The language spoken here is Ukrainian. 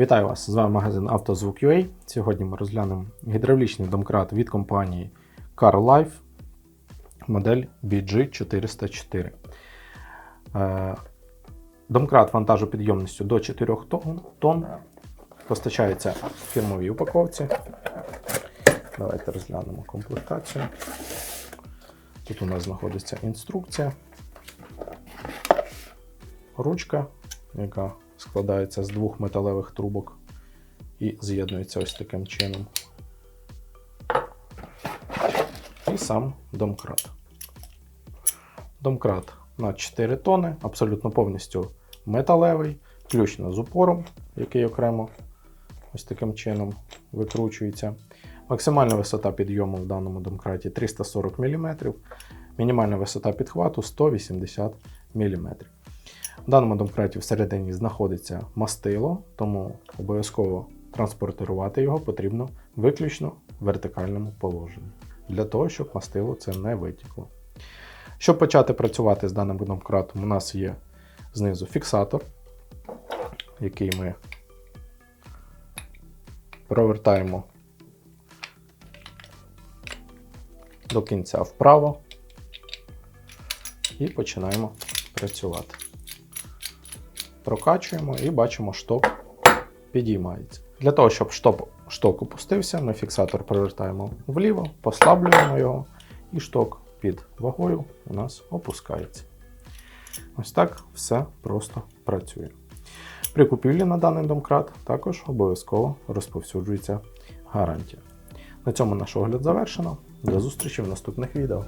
Вітаю вас! З вами магазин «Автозвук.UA». Сьогодні ми розглянемо гідравлічний домкрат від компанії Car Life модель BG404. Е, Домкрат вантажопідйомністю до 4 тонн, тонн. Постачається в фірмовій упаковці. Давайте розглянемо комплектацію. Тут у нас знаходиться інструкція, ручка, яка складається з двох металевих трубок і з'єднується ось таким чином. І сам домкрат. Домкрат на 4 тони, абсолютно повністю металевий, включно з упором, який окремо ось таким чином викручується. Максимальна висота підйому в даному домкраті 340 мм, мінімальна висота підхвату 180 мм. В даному домкраті всередині знаходиться мастило, тому обов'язково транспортувати його потрібно виключно в вертикальному положенні, для того, щоб мастило це не витікло. Щоб почати працювати з даним домкратом, у нас є знизу фіксатор, який ми провертаємо до кінця вправо і починаємо працювати. Прокачуємо і бачимо, шток підіймається. Для того, щоб шток, шток опустився, ми фіксатор провертаємо вліво, послаблюємо його, і шток під вагою у нас опускається. Ось так все просто працює. При купівлі на даний домкрат також обов'язково розповсюджується гарантія. На цьому наш огляд завершено. До зустрічі в наступних відео.